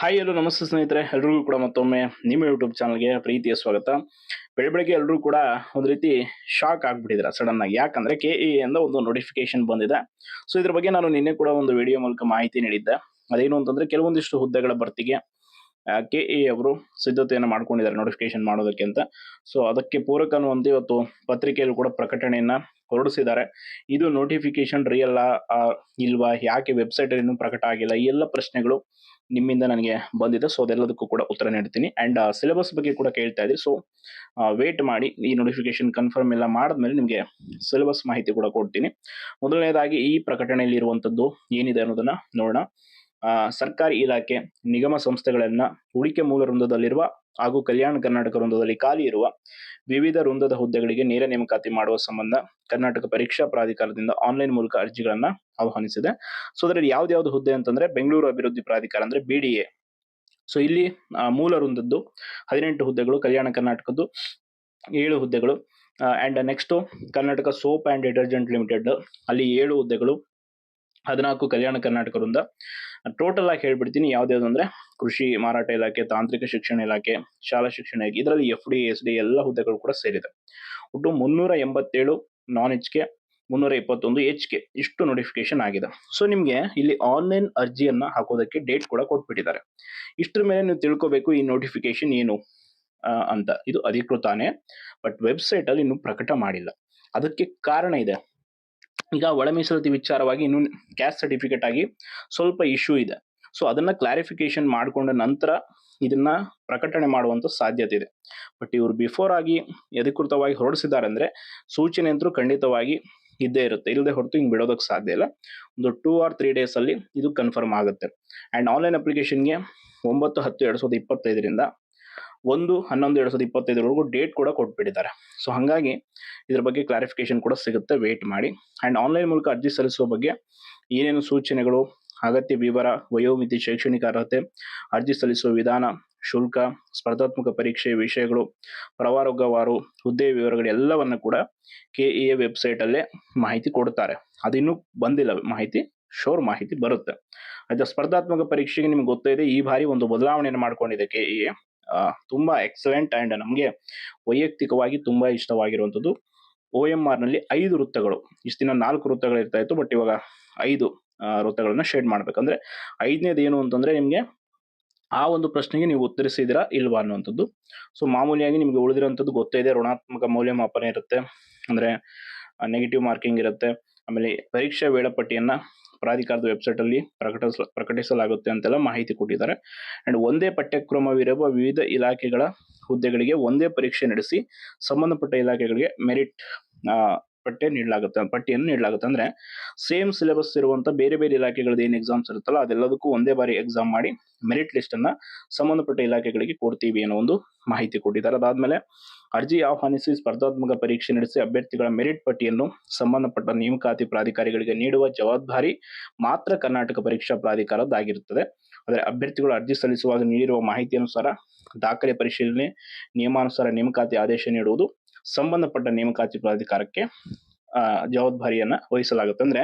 Hi ಎಲ್ಲರೂ, ನಮಸ್ತೆ ಸ್ನೇಹಿತರೆ. ಎಲ್ರಿಗೂ ಕೂಡ ಮತ್ತೊಮ್ಮೆ ನಿಮ್ಮ ಯೂಟ್ಯೂಬ್ ಚಾನಲ್ಗೆ ಪ್ರೀತಿಯ ಸ್ವಾಗತ. ಬೆಳೆ ಬೆಳಗ್ಗೆ ಎಲ್ಲರೂ ಕೂಡ ಒಂದು ರೀತಿ ಶಾಕ್ ಆಗಿಬಿಟ್ಟಿದ್ದಾರೆ ಸಡನ್ ಆಗಿ. ಯಾಕಂದ್ರೆ ಕೆ ಇ ಎಂದ ಒಂದು ನೋಟಿಫಿಕೇಶನ್ ಬಂದಿದೆ. ಸೊ ಇದ್ರ ಬಗ್ಗೆ ನಾನು ನಿನ್ನೆ ಕೂಡ ಒಂದು ವಿಡಿಯೋ ಮೂಲಕ ಮಾಹಿತಿ ನೀಡಿದ್ದೆ. ಅದೇನು ಅಂತಂದ್ರೆ ಕೆಲವೊಂದಿಷ್ಟು ಹುದ್ದೆಗಳ ಭರ್ತಿಗೆ ಕೆ ಇ ಅವರು ಸಿದ್ಧತೆಯನ್ನು ಮಾಡ್ಕೊಂಡಿದ್ದಾರೆ ನೋಟಿಫಿಕೇಶನ್ ಮಾಡೋದಕ್ಕೆ ಅಂತ. ಸೊ ಅದಕ್ಕೆ ಪೂರಕ ಅನ್ನುವಂತೆ ಇವತ್ತು ಪತ್ರಿಕೆಯಲ್ಲೂ ಕೂಡ ಪ್ರಕಟಣೆಯನ್ನ ಹೊರಡಿಸಿದ್ದಾರೆ. ಇದು ನೋಟಿಫಿಕೇಶನ್ ರಿಯಲ್ ಇಲ್ವಾ? ಯಾಕೆ ವೆಬ್ಸೈಟ್ ಇನ್ನೂ ಪ್ರಕಟ ಆಗಿಲ್ಲ? ಈ ಎಲ್ಲ ಪ್ರಶ್ನೆಗಳು ನಿಮ್ಮಿಂದ ನನಗೆ ಬಂದಿದೆ. ಸೊ ಅದೆಲ್ಲದಕ್ಕೂ ಕೂಡ ಉತ್ತರ ನೀಡ್ತೀನಿ. ಆ್ಯಂಡ್ ಸಿಲೆಬಸ್ ಬಗ್ಗೆ ಕೂಡ ಕೇಳ್ತಾ ಇದ್ದೀವಿ ಸೊ ವೇಟ್ ಮಾಡಿ. ಈ ನೋಟಿಫಿಕೇಶನ್ ಕನ್ಫರ್ಮ್ ಎಲ್ಲ ಮಾಡಿದ್ಮೇಲೆ ನಿಮಗೆ ಸಿಲೆಬಸ್ ಮಾಹಿತಿ ಕೂಡ ಕೊಡ್ತೀನಿ. ಮೊದಲನೇದಾಗಿ, ಈ ಪ್ರಕಟಣೆಯಲ್ಲಿ ಇರುವಂಥದ್ದು ಏನಿದೆ ಅನ್ನೋದನ್ನು ನೋಡೋಣ. ಸರ್ಕಾರಿ ಇಲಾಖೆ ನಿಗಮ ಸಂಸ್ಥೆಗಳನ್ನು ಹೂಡಿಕೆ ಮೂಲ ವೃಂದದಲ್ಲಿರುವ ಹಾಗೂ ಕಲ್ಯಾಣ ಕರ್ನಾಟಕ ವೃಂದದಲ್ಲಿ ಖಾಲಿ ಇರುವ ವಿವಿಧ ವೃಂದದ ಹುದ್ದೆಗಳಿಗೆ ನೇರ ನೇಮಕಾತಿ ಮಾಡುವ ಸಂಬಂಧ ಕರ್ನಾಟಕ ಪರೀಕ್ಷಾ ಪ್ರಾಧಿಕಾರದಿಂದ ಆನ್ಲೈನ್ ಮೂಲಕ ಅರ್ಜಿಗಳನ್ನ ಆಹ್ವಾನಿಸಿದೆ. ಸೊ ಅದರಲ್ಲಿ ಯಾವ್ದು ಹುದ್ದೆ ಅಂತಂದ್ರೆ ಬೆಂಗಳೂರು ಅಭಿವೃದ್ಧಿ ಪ್ರಾಧಿಕಾರ ಅಂದ್ರೆ ಬಿ ಡಿ ಎ ಸೊ ಇಲ್ಲಿ ಮೂಲ ವೃಂದದ್ದು ಹದಿನೆಂಟು ಹುದ್ದೆಗಳು, ಕಲ್ಯಾಣ ಕರ್ನಾಟಕದ್ದು ಏಳು ಹುದ್ದೆಗಳು and next Karnataka soap and detergent limited ಅಲ್ಲಿ ಏಳು ಹುದ್ದೆಗಳು, ಹದಿನಾಲ್ಕು ಕಲ್ಯಾಣ ಕರ್ನಾಟಕ ವೃಂದ ಟೋಟಲ್ ಆಗಿ ಹೇಳ್ಬಿಡ್ತೀನಿ ಯಾವ್ದ್ಯಾವ್ದು ಅಂದ್ರೆ ಕೃಷಿ, ಮಾರಾಟ ಇಲಾಖೆ, ತಾಂತ್ರಿಕ ಶಿಕ್ಷಣ ಇಲಾಖೆ, ಶಾಲಾ ಶಿಕ್ಷಣ ಇಲಾಖೆ, ಇದರಲ್ಲಿ ಎಫ್ ಡಿ ಎಸ್ ಡಿ ಎಲ್ಲ ಹುದ್ದೆಗಳು ಕೂಡ ಸೇರಿದೆ. ಒಟ್ಟು ಮುನ್ನೂರ ಎಂಬತ್ತೇಳು ನಾನ್ ಎಚ್ ಕೆ ಮುನ್ನೂರ ಇಪ್ಪತ್ತೊಂದು ಎಚ್ ಕೆ ಇಷ್ಟು ನೋಟಿಫಿಕೇಶನ್ ಆಗಿದೆ. ಸೊ ನಿಮಗೆ ಇಲ್ಲಿ ಆನ್ಲೈನ್ ಅರ್ಜಿಯನ್ನ ಹಾಕೋದಕ್ಕೆ ಡೇಟ್ ಕೂಡ ಕೊಟ್ಬಿಟ್ಟಿದ್ದಾರೆ. ಇಷ್ಟರ ಮೇಲೆ ನೀವು ತಿಳ್ಕೊಬೇಕು ಈ ನೋಟಿಫಿಕೇಶನ್ ಏನು ಅಂತ. ಇದು ಅಧಿಕೃತಾನೇ ಬಟ್ ವೆಬ್ಸೈಟ್ ಅಲ್ಲಿ ಇನ್ನೂ ಪ್ರಕಟ ಮಾಡಿಲ್ಲ. ಅದಕ್ಕೆ ಕಾರಣ ಇದೆ. ಈಗ ಒಳ ಮೀಸಲಾತಿ ವಿಚಾರವಾಗಿ ಇನ್ನು ಕ್ಯಾಸ್ಟ್ ಸರ್ಟಿಫಿಕೇಟ್ ಆಗಿ ಸ್ವಲ್ಪ ಇಶ್ಯೂ ಇದೆ. ಸೊ ಅದನ್ನ ಕ್ಲಾರಿಫಿಕೇಶನ್ ಮಾಡಿಕೊಂಡ ನಂತರ ಇದನ್ನ ಪ್ರಕಟಣೆ ಮಾಡುವಂತ ಸಾಧ್ಯತೆ ಇದೆ. ಬಟ್ ಇವರು ಬಿಫೋರ್ ಆಗಿ ಅಧಿಕೃತವಾಗಿ ಹೊರಡಿಸಿದ್ದಾರೆ ಅಂದ್ರೆ ಸೂಚನೆ ಅಂತೂ ಖಂಡಿತವಾಗಿ ಇದ್ದೇ ಇರುತ್ತೆ. ಇಲ್ಲದೆ ಹೊರತು ಹಿಂಗೆ ಬಿಡೋದಕ್ಕೆ ಸಾಧ್ಯ ಇಲ್ಲ. ಒಂದು ಟೂ ಆರ್ ತ್ರೀ ಡೇಸ್ ಅಲ್ಲಿ ಇದು ಕನ್ಫರ್ಮ್ ಆಗುತ್ತೆ. ಅಂಡ್ ಆನ್ಲೈನ್ ಅಪ್ಲಿಕೇಶನ್ಗೆ ಒಂಬತ್ತು ಹತ್ತು ಎರಡು ಸಾವಿರದ ಇಪ್ಪತ್ತೈದರಿಂದ ಒಂದು ಹನ್ನೊಂದು ಎರಡು ಸಾವಿರದ ಇಪ್ಪತ್ತೈದರವರೆಗೂ ಡೇಟ್ ಕೂಡ ಕೊಟ್ಬಿಟ್ಟಿದ್ದಾರೆ. ಸೊ ಹಾಗಾಗಿ ಇದ್ರ ಬಗ್ಗೆ ಕ್ಲಾರಿಫಿಕೇಶನ್ ಕೂಡ ಸಿಗುತ್ತೆ. ವೇಟ್ ಮಾಡಿ. ಆ್ಯಂಡ್ ಆನ್ಲೈನ್ ಮೂಲಕ ಅರ್ಜಿ ಸಲ್ಲಿಸುವ ಬಗ್ಗೆ ಏನೇನು ಸೂಚನೆಗಳು, ಅಗತ್ಯ ವಿವರ, ವಯೋಮಿತಿ, ಶೈಕ್ಷಣಿಕ ಅರ್ಹತೆ, ಅರ್ಜಿ ಸಲ್ಲಿಸುವ ವಿಧಾನ, ಶುಲ್ಕ, ಸ್ಪರ್ಧಾತ್ಮಕ ಪರೀಕ್ಷೆ ವಿಷಯಗಳು ಪ್ರವಾರೋಗವಾರು ಹುದ್ದೆ ವಿವರಗಳು ಎಲ್ಲವನ್ನು ಕೂಡ ಕೆ ಇ ಎ ವೆಬ್ಸೈಟಲ್ಲೇ ಮಾಹಿತಿ ಕೊಡ್ತಾರೆ. ಅದಿನ್ನೂ ಬಂದಿಲ್ಲ. ಮಾಹಿತಿ ಶೋರ್ ಮಾಹಿತಿ ಬರುತ್ತೆ. ಆಯ್ತಾ? ಸ್ಪರ್ಧಾತ್ಮಕ ಪರೀಕ್ಷೆಗೆ ನಿಮ್ಗೆ ಗೊತ್ತಿದೆ ಈ ಬಾರಿ ಒಂದು ಬದಲಾವಣೆಯನ್ನು ಮಾಡ್ಕೊಂಡಿದೆ ಕೆ ಎ ತುಂಬಾ ಎಕ್ಸಲೆಂಟ್ ಅಂಡ್ ನಮಗೆ ವೈಯಕ್ತಿಕವಾಗಿ ತುಂಬಾ ಇಷ್ಟವಾಗಿರುವಂಥದ್ದು ಒ ಎಂ ಆರ್ನಲ್ಲಿ ಐದು ವೃತ್ತಗಳು. ಇಷ್ಟು ದಿನ ನಾಲ್ಕು ವೃತ್ತಗಳು ಇರ್ತಾ ಇತ್ತು ಬಟ್ ಇವಾಗ ಐದು ವೃತ್ತಗಳನ್ನ ಶೇಡ್ ಮಾಡ್ಬೇಕಂದ್ರೆ ಐದನೇದು ಏನು ಅಂತಂದ್ರೆ ನಿಮಗೆ ಆ ಒಂದು ಪ್ರಶ್ನೆಗೆ ನೀವು ಉತ್ತರಿಸಿದಿರಾ ಇಲ್ವಾ ಅನ್ನುವಂಥದ್ದು. ಸೊ ಮಾಮೂಲಿಯಾಗಿ ನಿಮಗೆ ಉಳಿದಿರೋಂಥದ್ದು ಗೊತ್ತೇ ಇದೆ. ಋಣಾತ್ಮಕ ಮೌಲ್ಯಮಾಪನ ಇರುತ್ತೆ. ಅಂದ್ರೆ ನೆಗೆಟಿವ್ ಮಾರ್ಕಿಂಗ್ ಇರುತ್ತೆ. ಆಮೇಲೆ ಪರೀಕ್ಷಾ ವೇಳಾಪಟ್ಟಿಯನ್ನ ಪ್ರಾಧಿಕಾರದ ವೆಬ್ಸೈಟ್ ಅಲ್ಲಿ ಪ್ರಕಟಿಸ ಪ್ರಕಟಿಸಲಾಗುತ್ತೆ ಅಂತೆಲ್ಲ ಮಾಹಿತಿ ಕೊಟ್ಟಿದ್ದಾರೆ. ಅಂಡ್ ಒಂದೇ ಪಠ್ಯಕ್ರಮವಿರುವ ವಿವಿಧ ಇಲಾಖೆಗಳ ಹುದ್ದೆಗಳಿಗೆ ಒಂದೇ ಪರೀಕ್ಷೆ ನಡೆಸಿ, ಸಂಬಂಧಪಟ್ಟ ಇಲಾಖೆಗಳಿಗೆ ಮೆರಿಟ್ ಪಟ್ಟಿ ನೀಡಲಾಗುತ್ತೆ. ಪಟ್ಟಿಯನ್ನು ನೀಡಲಾಗುತ್ತೆ. ಅಂದ್ರೆ ಸೇಮ್ ಸಿಲೆಬಸ್ ಇರುವಂತ ಬೇರೆ ಬೇರೆ ಇಲಾಖೆಗಳದ್ದು ಏನು ಎಕ್ಸಾಮ್ಸ್ ಇರುತ್ತಲ್ಲ, ಅದೆಲ್ಲದಕ್ಕೂ ಒಂದೇ ಬಾರಿ ಎಕ್ಸಾಮ್ ಮಾಡಿ ಮೆರಿಟ್ ಲಿಸ್ಟ್ ಅನ್ನ ಸಂಬಂಧಪಟ್ಟ ಇಲಾಖೆಗಳಿಗೆ ಕೊಡ್ತೀವಿ ಅನ್ನೋ ಒಂದು ಮಾಹಿತಿ ಕೊಟ್ಟಿದ್ದಾರೆ. ಅದಾದಮೇಲೆ ಅರ್ಜಿ ಆಹ್ವಾನಿಸಿ ಸ್ಪರ್ಧಾತ್ಮಕ ಪರೀಕ್ಷೆ ನಡೆಸಿ ಅಭ್ಯರ್ಥಿಗಳ ಮೆರಿಟ್ ಪಟ್ಟಿಯನ್ನು ಸಂಬಂಧಪಟ್ಟ ನೇಮಕಾತಿ ಪ್ರಾಧಿಕಾರಿಗಳಿಗೆ ನೀಡುವ ಜವಾಬ್ದಾರಿ ಮಾತ್ರ ಕರ್ನಾಟಕ ಪರೀಕ್ಷಾ ಪ್ರಾಧಿಕಾರದ್ದಾಗಿರುತ್ತದೆ. ಆದರೆ ಅಭ್ಯರ್ಥಿಗಳು ಅರ್ಜಿ ಸಲ್ಲಿಸುವಾಗ ನೀಡಿರುವ ಮಾಹಿತಿ ಅನುಸಾರ ದಾಖಲೆ ಪರಿಶೀಲನೆ ನಿಯಮಾನುಸಾರ ನೇಮಕಾತಿ ಆದೇಶ ನೀಡುವುದು ಸಂಬಂಧಪಟ್ಟ ನೇಮಕಾತಿ ಪ್ರಾಧಿಕಾರಕ್ಕೆ ಜವಾಬ್ದಾರಿಯನ್ನು ವಹಿಸಲಾಗುತ್ತೆ. ಅಂದ್ರೆ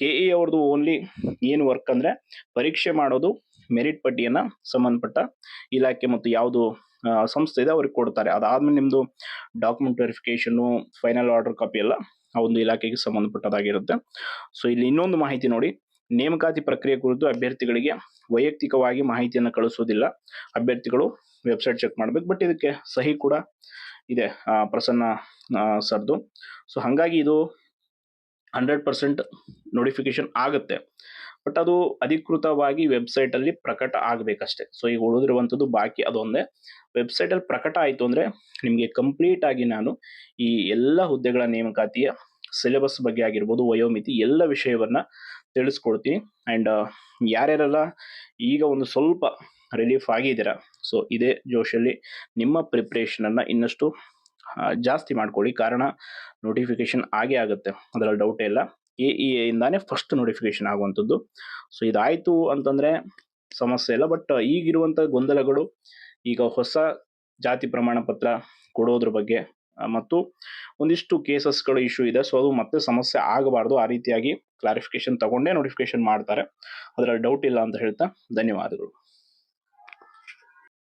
ಕೆ ಇ ಅವ್ರದ್ದು ಓನ್ಲಿ ಏನು ವರ್ಕ್ ಅಂದ್ರೆ ಪರೀಕ್ಷೆ ಮಾಡೋದು ಮೆರಿಟ್ ಪಟ್ಟಿಯನ್ನ ಸಂಬಂಧಪಟ್ಟ ಇಲಾಖೆ ಮತ್ತು ಯಾವುದು ಸಂಸ್ಥೆ ಇದೆ ಅವ್ರಿಗೆ ಕೊಡ್ತಾರೆ. ಅದಾದಮೇಲೆ ನಿಮ್ಮದು document verification final order copy ಎಲ್ಲ ಆ ಒಂದು ಇಲಾಖೆಗೆ ಸಂಬಂಧಪಟ್ಟದಾಗಿರುತ್ತೆ. ಸೊ ಇಲ್ಲಿ ಇನ್ನೊಂದು ಮಾಹಿತಿ ನೋಡಿ. ನೇಮಕಾತಿ ಪ್ರಕ್ರಿಯೆ ಕುರಿತು ಅಭ್ಯರ್ಥಿಗಳಿಗೆ ವೈಯಕ್ತಿಕವಾಗಿ ಮಾಹಿತಿಯನ್ನು ಕಳಿಸೋದಿಲ್ಲ. ಅಭ್ಯರ್ಥಿಗಳು ವೆಬ್ಸೈಟ್ ಚೆಕ್ ಮಾಡ್ಬೇಕು ಬಟ್ ಇದಕ್ಕೆ ಸಹಿ ಕೂಡ ಇದೆ ಪ್ರಸನ್ನ ಸರ್ದು. ಸೊ ಹಾಗಾಗಿ ಇದು ಹಂಡ್ರೆಡ್ ಪರ್ಸೆಂಟ್ ನೋಟಿಫಿಕೇಶನ್ ಆಗುತ್ತೆ. ಬಟ್ ಅದು ಅಧಿಕೃತವಾಗಿ ವೆಬ್ಸೈಟ್ ಅಲ್ಲಿ ಪ್ರಕಟ ಆಗಬೇಕಷ್ಟೇ. ಸೊ ಈಗ ಉಳಿದಿರುವಂಥದ್ದು ಬಾಕಿ ಅದೊಂದೇ. ವೆಬ್ಸೈಟ್ ಅಲ್ಲಿ ಪ್ರಕಟ ಆಯ್ತು ಅಂದ್ರೆ ನಿಮಗೆ ಕಂಪ್ಲೀಟ್ ಆಗಿ ನಾನು ಈ ಎಲ್ಲ ಹುದ್ದೆಗಳ ನೇಮಕಾತಿಯ ಸಿಲೆಬಸ್ ಬಗ್ಗೆ ಆಗಿರ್ಬೋದು, ವಯೋಮಿತಿ ಎಲ್ಲ ವಿಷಯವನ್ನ ತಿಳಿಸ್ಕೊಡ್ತೀನಿ. ಅಂಡ್ ಯಾರ್ಯಾರೆಲ್ಲ ಈಗ ಒಂದು ಸ್ವಲ್ಪ ರಿಲೀಫ್ ಆಗಿದ್ದೀರಾ? ಸೊ ಇದೇ ಜೋಶಲ್ಲಿ ನಿಮ್ಮ ಪ್ರಿಪ್ರೇಷನನ್ನು ಇನ್ನಷ್ಟು ಜಾಸ್ತಿ ಮಾಡ್ಕೊಳ್ಳಿ. ಕಾರಣ ನೋಟಿಫಿಕೇಶನ್ ಆಗೇ ಆಗುತ್ತೆ. ಅದರಲ್ಲಿ ಡೌಟೇ ಇಲ್ಲ. ಎ ಇ ಎಯಿಂದಾನೇ ಫಸ್ಟ್ ನೋಟಿಫಿಕೇಶನ್ ಆಗುವಂಥದ್ದು. ಸೊ ಇದಾಯಿತು ಅಂತಂದರೆ ಸಮಸ್ಯೆ ಇಲ್ಲ. ಬಟ್ ಈಗಿರುವಂಥ ಗೊಂದಲಗಳು, ಈಗ ಹೊಸ ಜಾತಿ ಪ್ರಮಾಣ ಪತ್ರ ಕೊಡೋದ್ರ ಬಗ್ಗೆ, ಮತ್ತು ಒಂದಿಷ್ಟು ಕೇಸಸ್ಗಳು ಇಶ್ಯೂ ಇದೆ. ಸೊ ಅದು ಮತ್ತೆ ಸಮಸ್ಯೆ ಆಗಬಾರ್ದು. ಆ ರೀತಿಯಾಗಿ ಕ್ಲಾರಿಫಿಕೇಶನ್ ತಗೊಂಡೇ ನೋಟಿಫಿಕೇಶನ್ ಮಾಡ್ತಾರೆ. ಅದರಲ್ಲಿ ಡೌಟ್ ಇಲ್ಲ ಅಂತ ಹೇಳ್ತಾ ಧನ್ಯವಾದಗಳು.